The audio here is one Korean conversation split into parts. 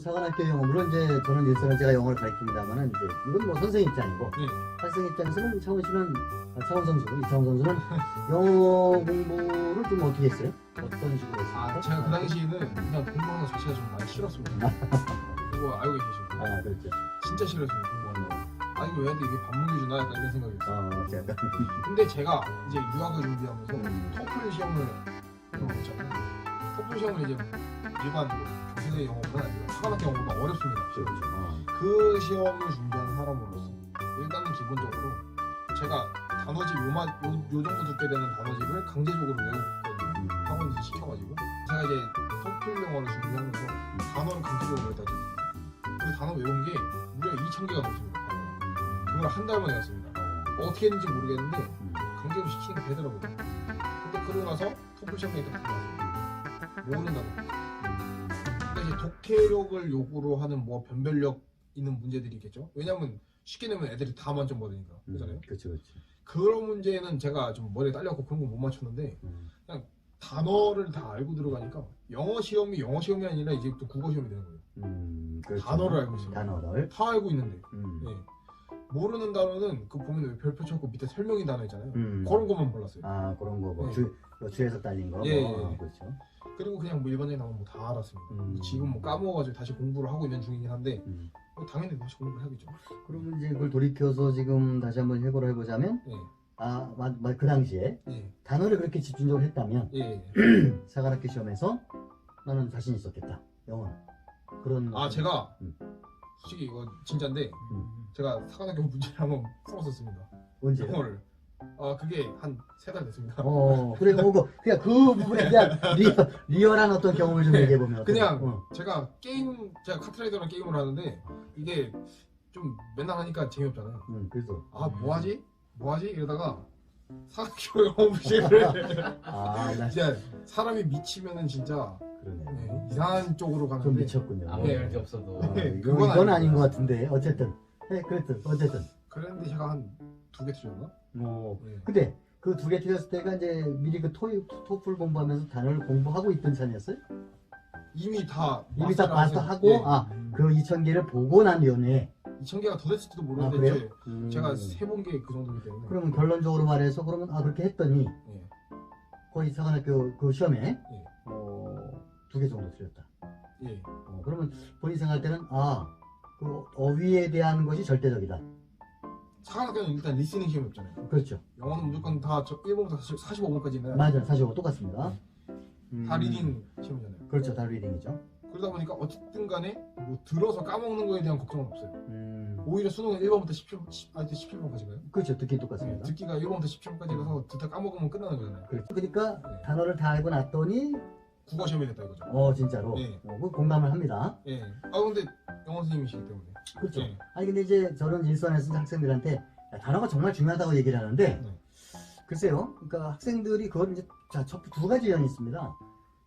사관학교 영어 물론 이제 저는 일선을 제가 영어를 가르칩니다만은 이제 이건 뭐 선생 입장이고 네. 학생 입장에서는 차원 씨는 아, 차원 선수 이차원 선수는 영어 공부를 좀 어떻게 했어요? 어떤 식으로 했습니까? 아 제가 그 당시에는 그냥 공부하는 거 자체가 좀 많이 싫었습니다. 그거 알고 계시죠? 아 그렇죠. 진짜 싫었어요 공부하는 거. 아 이거 왜 이게 반문기 주나 약간 이런 생각이었어요. 아 약간 근데 제가 이제 유학을 준비하면서 음. 토플 시험을 봤잖아요. 토플 시험을 이제 일반 뭐교 수의 영어보다 사관학교 영어보다 어렵습니다. 어. 그 시험을 준비하는 사람으로서 일단은 기본적으로 제가 단어집 요만 요, 요 정도 듣게 되는 단어집을 강제적으로 외웠거든요. 음. 학원에서 시켜가지고 제가 이제 토플 영어를 준비하면서 단어를 강제적으로 외웠다. 그 단어 외운 게 무려 2,000개가 넘습니다. 단어가. 그걸 한 달 만에 외웠습니다. 어떻게 했는지 모르겠는데 음. 강제로 시키는 게 되더라고요. 근데 그러고 나서 토플 시험에 딱 들어가서 모르는 단어. 이제 독해력을 요구로 하는 뭐 변별력 있는 문제들이 있겠죠. 왜냐면 쉽게 내면 애들이 다 만점 받으니까. 그잖아요. 그렇죠, 그렇죠. 그런 문제는 제가 좀 머리에 딸려갖고 그런 거 못 맞췄는데 음. 단어를 다 알고 들어가니까 영어 시험이 영어 시험이 아니라 이제부터 국어 시험이 되는 거예요. 음, 그렇죠. 단어를 알고 있어요. 단어를. 다 알고 있는데 음. 예. 모르는 단어는 그 보면 왜 별표 쳐고 밑에 설명이 단어 있잖아요. 음. 그런 것만 몰랐어요. 아 그런 거뭐 네. 주, 뭐 주에서 딸린 거. 예, 뭐, 예. 그렇죠. 그리고 그냥 뭐 일반적인 단어 뭐다 알았습니다. 음. 지금 뭐 까먹어가지고 다시 공부를 하고 있는 중이긴 한데 음. 뭐 당연히 다시 공부를 해야겠죠. 그러면 이제 그걸 돌이켜서 지금 다시 한번 해고를 해보자면 예, 아, 맞, 맞, 그 당시에 예, 단어를 그렇게 집중적으로 했다면 예. 예. 사관학교 시험에서 나는 자신 있었겠다. 영어. 그런. 아 제가 음. 솔직히 이거 진짜인데 음. 제가 사관학교 문제를 한번 풀었었습니다. 언제? 영어를. 아 그게 한 세 달 됐습니다. 어, 그래, 어, 그, 그냥 그 부분에 대한 리얼, 리얼 한 어떤 경험을 좀 네, 얘기해보면. 그냥 어. 제가 게임 제가 카트라이더랑 게임을 하는데 이게 좀 맨날 하니까 재미없잖아요. 음, 그래서. 아 뭐하지? 뭐하지? 이러다가 영어 문제를 아, 나 진짜 사람이 미치면은 진짜 그러네. 네, 이상한 쪽으로 좀 가는데 미쳤군요. 아무 네. 열이 없어도 어, 네, 이건, 그건 이건 아닌. 것 같은데. 어쨌든. 네, 그랬든, 어쨌든. 그랬는데 제가 한 두 개 틀렸나? 뭐, 네. 근데 그 두 개 틀렸을 때가 이제 미리 그 토익, 토플 공부하면서 단어를 공부하고 있던 차이였어요? 이미 다 이미 다 마스터하고, 하세요. 아, 그 2,000개를 보고 난 연후에. 2천 개가 더 됐을지도 아, 모르는데 그래요? 이제 음. 제가 세본게 그 정도이기 때문에 그러면 결론적으로 말해서 그러면 아 그렇게 했더니 예. 거의 사관학교 그 시험에 예. 어, 두 개 정도 틀렸다. 예. 어, 그러면 본인 생각할 때는 아그 어휘에 대한 것이 절대적이다. 사관학교는 일단 리스닝 시험이 없잖아요. 그렇죠. 영어는 무조건 다 1번부터 45번까지 있나요? 맞아요. 사실 똑같습니다. 음, 다 리딩 시험이잖아요. 그렇죠. 다 리딩이죠. 그러다 보니까 어쨌든 간에 뭐 들어서 까먹는 거에 대한 걱정은 없어요. 음, 오히려 수능은 1번부터 17, 10, 아니 17번까지인가요? 그렇죠. 듣기 똑같습니다. 듣기가 1번부터 17번까지라서 듣다 까먹으면 끝나는 거잖아요. 그렇죠. 그러니까 네. 단어를 다 알고 났더니 국어 시험이 됐다 이거죠. 어 진짜로 네. 어, 그 공감을 합니다. 예. 아 근데 영어 선생님이시기 때문에. 그렇죠. 네. 아니 근데 이제 저는 일선에서 학생들한테 야, 단어가 정말 중요하다고 얘기를 하는데 네. 글쎄요. 그러니까 학생들이 그걸 이제 자두 가지 유형이 있습니다.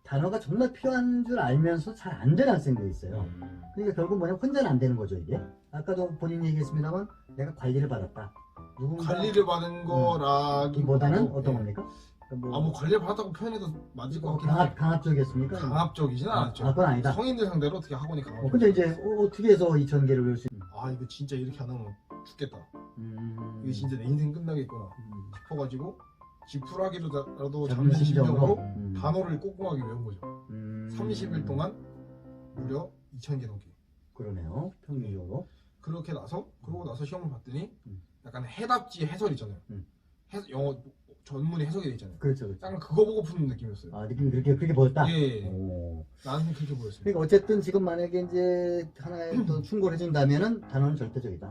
단어가 정말 필요한 줄 알면서 잘 안 되는 학생들이 있어요. 음. 그러니까 결국 뭐냐면 혼자는 안 되는 거죠 이게. 아까도 본인이 얘기했습니다만 내가 관리를 받았다. 누군가 관리를 받은 거라기보다는 보다는 어떤 예. 겁니까? 뭐 아뭐 관리를 받았다고 표현해도 맞을 것 같긴 강압 강압적이었습니까? 강압적이진 아, 않았죠. 아, 그건 아니다. 성인들 상대로 어떻게 학원이 강압적? 어, 근데 이제 어, 떻게 해서 2천 개를 외울 수 있는? 아 이거 진짜 이렇게 안 하면 죽겠다. 음, 이게 진짜 내 인생 끝나겠구나 음, 싶어가지고 지푸라기라도 잡는 잡는 심정으로 음. 단어를 꼼꼼하게 외운 거죠. 음, 30일 동안 무려 2,000개 넘게. 그러네요. 평균적으로. 그렇게 나서 그러고 나서 시험을 봤더니 음. 약간 해답지 해설 있잖아요. 음. 해, 영어 전문이 해석이 돼 있잖아요. 그렇죠, 그렇죠. 약간 그거 보고 푸는 느낌이었어요. 아 느낌이 그렇게 그렇게 보였다. 예, 오. 나는 그렇게 보였어요. 그러니까 어쨌든 지금 만약에 이제 하나의 또 충고를 해준다면은 단어는 절대적이다.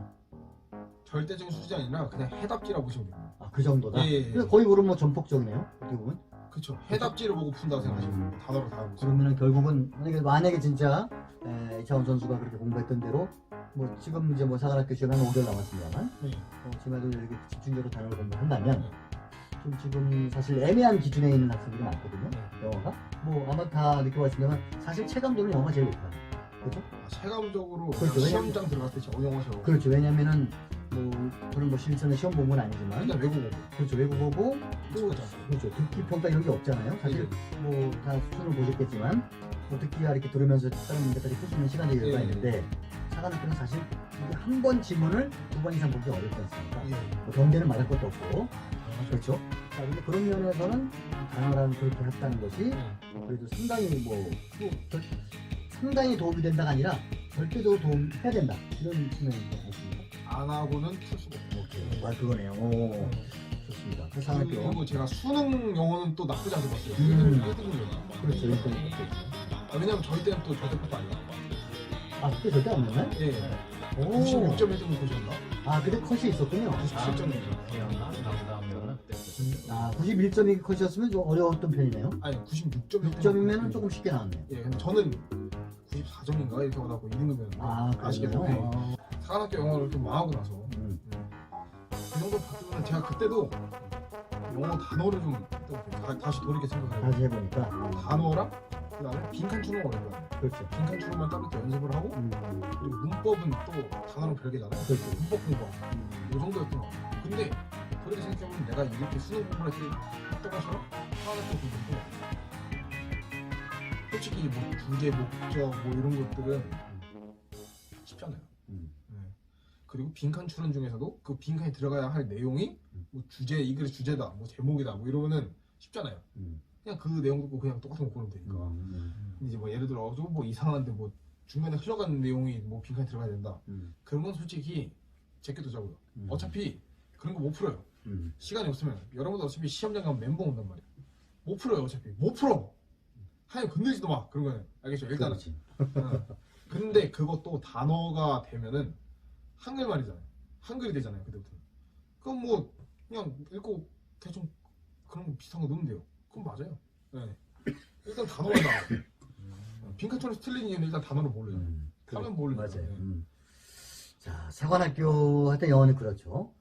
절대적인 수준이 아니라 그냥 해답지라고 보시면 돼요. 아 그 정도다. 예, 예, 예. 그러니까 거의 그럼 뭐 전폭적이네요. 어떻게 보면. 그렇죠. 해답지를 보고 푼다고 생각하시면 음. 돼요. 단어를 다 알고 있어요. 그러면은 결국은 만약에 만약에 진짜 에, 이차원 선수가 그렇게 공부했던 대로 뭐 지금 이제 뭐 사관학교 시험은 5개월 남았습니다만 네. 어, 지금도 이렇게 집중적으로 단어를 공부한다면 네. 좀 지금 사실 애매한 기준에 있는 학생들이 많거든요. 네. 영어가 뭐 아마 다 느껴봤습니다만 사실 체감도는 영어가 제일 높아요. 그렇죠? 아, 체감적으로 그렇죠. 시험장 들어갔을 때 시험. 그렇죠. 왜냐면은 뭐 저는 뭐 실전에 시험 본 건 아니지만 일단 외국 오고 그렇죠 외국 보고 또 않고. 그렇죠 듣기 평가 이런 게 없잖아요. 사실 뭐 다 수준을 보셨겠지만 뭐 듣기가 이렇게 들으면서 다른 문제까지 풀수 있는 시간이 여유가 예. 있는데 사관학교는 사실 한 번 지문을 두 번 이상 보기 어렵지 않습니까? 예. 뭐 경계는 맞을 것도 없고 그렇죠. 자 근데 그런 면에서는 단어라는 그렇게 했다는 것이 예. 그래도 상당히 뭐 또, 저- 상당히 도움이 된다가 아니라 절대적으로 도움해야 된다 이런 측면이 있습니다. 안 하고는 풀 수가 없고 오케이. 아 그거네요. 오, 좋습니다. 그 상학교 그리고 제가 수능 영어는 또 나쁘지 않게 봤어요. 음. 1등, 1등이요. 그렇죠. 일등. 아, 왜냐면 저희 때는 또 절대값도 아니야. 아 그때 절대 안 됐나요? 예. 오. 96.1등 보셨나? 아 그때 컷이 있었군요. 97.1등. 기억나? 다음이면은 그때 보셨죠. 아 91점이 컷이었으면 좀 어려웠던 편이네요. 아니 96.1등. 6점이면 조금 쉽게 나왔네요. 예, 근데 저는 94점인가 이렇게 받았고 2등급이었는데 아 아시겠죠? 그래요? 네. 사관학교 영어를 좀 망하고 나서 음. 그 정도 봤으면 제가 그때도 영어 단어를 좀 다- 다시 돌이켜 생각해요. 다시 해보니까 단어랑 그다음에 빈칸 추는 어려워요. 그렇죠. 빈칸 추는만 따로 또 연습을 하고 음, 그리고 문법은 또 단어랑 별개잖아요. 그렇죠. 문법 공부 이 정도였던 것 같아요. 근데 그렇게 생각해보면 내가 이렇게 했을 했던 것처럼 사관학교 공부도 솔직히 뭐 주제, 목적 뭐 이런 것들은 쉽잖아요. 음. 네. 그리고 빈칸 추론 중에서도 그 빈칸에 들어가야 할 내용이 음. 뭐 주제 이 글의 주제다, 뭐 제목이다, 뭐 이러면은 쉽잖아요. 음. 그냥 그 내용 듣고 그냥 똑같은 거 고르면 되니까. 음. 이제 뭐 예를 들어 좀뭐 이상한데 뭐 중간에 흘러가는 내용이 뭐 빈칸에 들어가야 된다. 음. 그런 건 솔직히 제껴도 자고요. 음. 어차피 그런 거 못 풀어요. 음. 시간이 없으면 여러분들 어차피 시험장 가면 멘붕 온단 말이야. 못 풀어요 어차피 못 풀어. 하여 건들지도 마 그런 거는 알겠죠? 일단은. 응. 근데 그것도 단어가 되면은 한글말이잖아요. 한글이 되잖아요 그때부터. 그럼 뭐 그냥 읽고 대충 그런 거 비슷한 거 넣으면 돼요. 그럼 맞아요. 네. 일단 단어가 나와. 빈칸처럼 틀린 이유는 일단 단어를 몰라요. 음. 하면 모르죠. 맞아요. 네. 음. 자 사관학교 할때 영어는 그렇죠.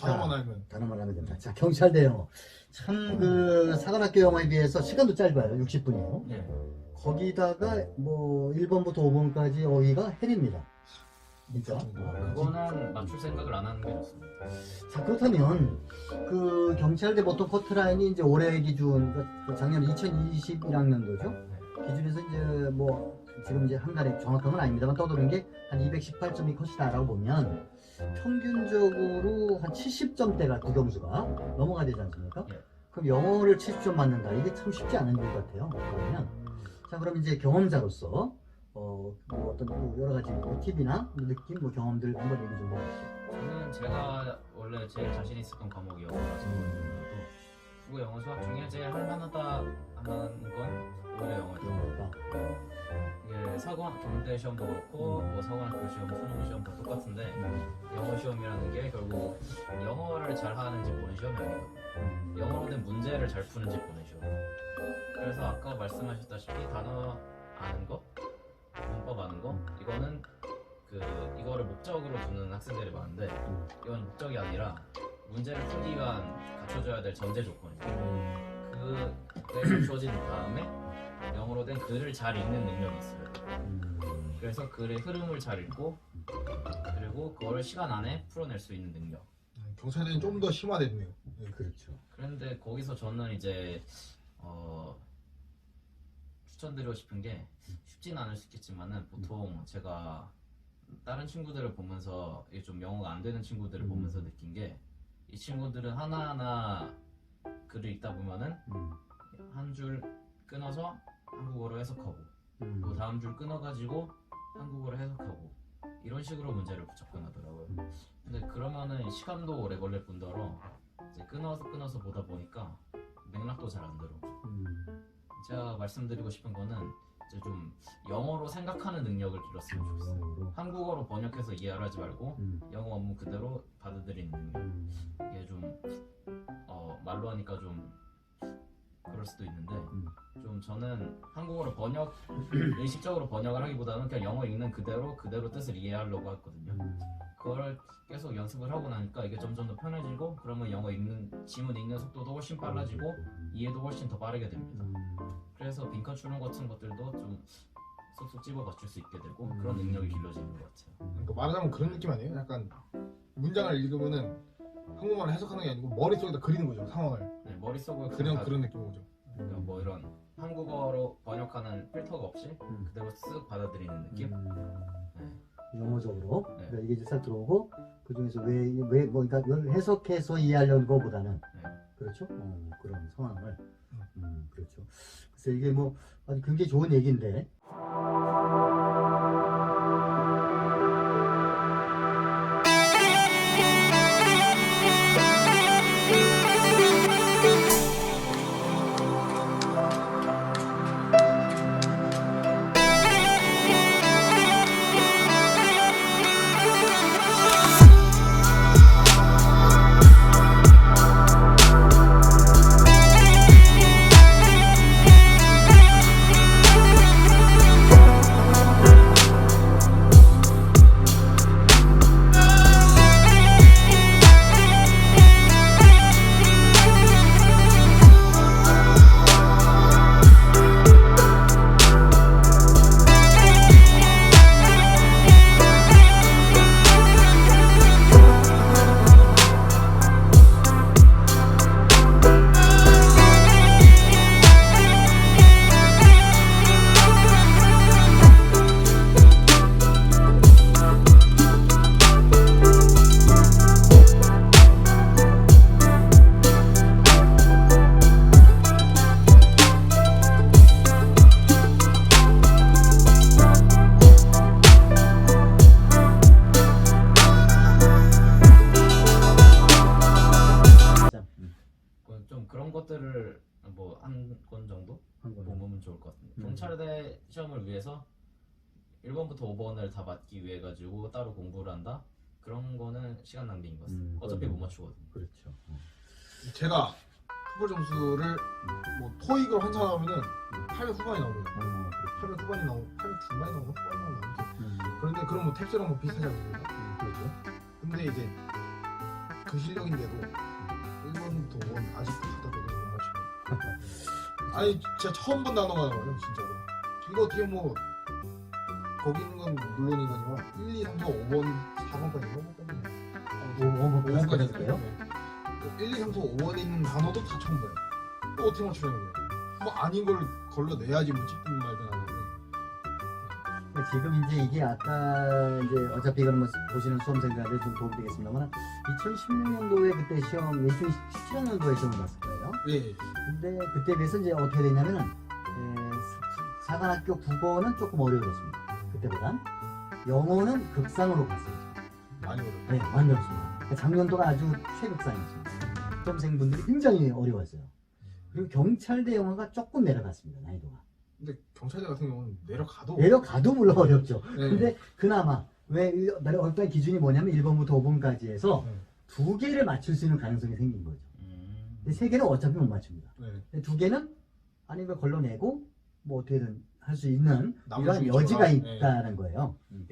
단어만 자. 알면. 단어만 하면 된다. 자 경찰대 영어. 참그 사관학교 영어에 비해서 시간도 짧아요. 60분이에요. 네. 거기다가 뭐 1번부터 5번까지 어휘가 헬입니다. 진짜. 아, 그거는 맞출 생각을 안 하는 게 좋습니다. 자 그렇다면 그 경찰대 보통 커트라인이 이제 올해 기준 그 작년 2021학년도죠. 기준에서 이제 뭐 지금 이제 한 달에 정확한 건 아닙니다만 떠도는 게 한 218점이 컷이다라고 보면 평균적으로 한 70점대가 국영수가 넘어가야 되지 않습니까? 예. 그럼 영어를 70점 맞는다. 이게 참 쉽지 않은 일 같아요. 그러면 자 그럼 이제 경험자로서 어, 뭐 어떤 뭐 여러 가지 뭐 팁이나 뭐 느낌, 뭐 경험들 한번 얘기 좀 해주세요. 저는 제가 원래 제일 자신 있었던 과목이 영어라서 국어 영어 수학 중에 제일 할만하다 하는 건 오히려 영어죠. 영어가 이게 사관 경대 시험도 그렇고 뭐 사관학교 시험, 수능 시험도 똑같은데 음, 영어 시험이라는 게 결국 영어를 잘 하는지 보는 시험이 아니고 음, 영어로 된 문제를 잘 푸는지 보는 시험. 그래서 아까 말씀하셨다시피 단어 아는 거, 문법 아는 거, 이거는 그 이거를 목적으로 두는 학생들이 많은데 음. 이건 목적이 아니라 문제를 풀기 위한 갖춰줘야 될 전제 조건이죠. 음, 그게 갖춰진 다음에 영어로 된 글을 잘 읽는 능력이 있어요. 음, 그래서 글의 흐름을 잘 읽고 그리고 그거를 시간 안에 풀어낼 수 있는 능력. 경찰대는 좀 더 심화됐네요. 네. 그렇죠. 그런데 거기서 저는 이제 어, 추천드리고 싶은 게 쉽진 않을 수 있겠지만은 보통 제가 다른 친구들을 보면서 이게 좀 영어가 안 되는 친구들을 음. 보면서 느낀 게 이 친구들은 하나하나 글을 읽다 보면은 음, 한 줄 끊어서 한국어로 해석하고 음, 또 다음 줄 끊어가지고 한국어로 해석하고 이런 식으로 문제를 접근하더라고요. 음. 근데 그러면은 시간도 오래 걸릴 뿐더러 이제 끊어서 끊어서 보다 보니까 맥락도 잘 안 들어. 음, 제가 말씀드리고 싶은 거는 이제 좀 영어로 생각하는 능력을 길렀으면 좋겠어요. 영어로. 한국어로 번역해서 이해를 하지 말고 음, 영어 원문 그대로 받아들이는 능력. 음, 이게 좀 어, 말로 하니까 좀 그럴 수도 있는데 음. 좀 저는 한국어로 번역 의식적으로 번역을 하기보다는 그냥 영어 읽는 그대로 그대로 뜻을 이해하려고 했거든요. 음, 그걸 계속 연습을 하고 나니까 이게 점점 더 편해지고 그러면 영어 읽는 지문 읽는 속도도 훨씬 빨라지고 음, 이해도 훨씬 더 빠르게 됩니다. 음, 그래서 빈칸 추론 같은 것들도 좀 쏙쏙 집어 맞출 수 있게 되고 음. 그런 능력이 길러지는 것 같아요. 그러니까 말하자면 그런 느낌 아니에요? 약간 문장을 읽으면은 한국말을 해석하는 게 아니고 머릿속에다 그리는 거죠 상황을 네, 머릿속을 그냥 다- 그런 느낌인 거죠 그러니까 뭐 이런 한국어로 번역하는 필터가 없이 음. 그대로 쓱 받아들이는 느낌. 음, 영어적으로 네. 그러니까 이게 이제 싹 들어오고 그 중에서 왜 왜뭐 그러니까 그걸 해석해서 이해하려는 것보다는 네. 그렇죠 어, 그런 상황을 음, 그렇죠 그래서 이게 뭐 아주 굉장히 좋은 얘기인데 그런 것들을 뭐 한 권 정도? 한 번. 보면 좋을 것 같은데. 음. 경찰대 시험을 위해서 1번부터 5번을 다 맞기 위해 가지고 따로 공부를 한다? 그런 거는 시간 낭비인 것 같습니다. 음, 어차피. 못 맞추거든요. 그렇죠. 어. 제가 토플 점수를 뭐 토익으로 환산하면은 800 후반이 나오거든요. 어, 800 후반이 나오 800 중반이 나오고 후반이 나오고 이렇게 음, 그런데 그럼 뭐 탭스랑 뭐 비슷하지 않습니까? 음, 그렇죠. 근데 이제 그 실력인데도 1번부터 5번 아직도 하다 보니 못 맞추고 아니 진짜 처음 본 단어가 나와요 진짜로 이거 어떻게 뭐 거기 있는 건 물론이거니와 1, 2, 3, 4, 5번 4번까지 넘어갔거든요 오, 오, 5번까지 할까요? 1, 2, 3, 4, 5번에 있는 단어도 다 처음 봐요 또 어떻게 맞추려는 거예요 뭐 아닌 걸 걸러내야지 뭐 찍든 말든 지금 이제 이게 아까 이제 어차피 이거는 뭐 보시는 수험생들한테 좀 도움이 되겠습니다만 2016년도에 그때 시험, 2017년도에 시험을 봤을 거예요. 예, 예. 근데 그때 비해서 이제 어떻게 되냐면은 에, 사- 사관학교 국어는 조금 어려워졌습니다. 그때보단 영어는 극상으로 갔어요. 많이 어려워요 네, 완전 없습니다. 그러니까 작년도가 아주 최극상이었습니다. 수험생분들이 굉장히 어려웠어요. 그리고 경찰대 영어가 조금 내려갔습니다. 난이도가. 근데 경찰대 같은 경우는 내려가도 내려가도 물론 어렵죠. 예. 근데 그나마 왜 어떤 기준이 뭐냐면 1번부터 5번까지 해서 네. 두 개를 맞출 수 있는 가능성이 생긴 거죠. 음. 근데 세 개는 어차피 못 맞춥니다. 네. 근데 두 개는 걸 걸러내고 뭐 어떻게든 할 수 있는 있지만, 여지가 네. 있다는 거예요. 음.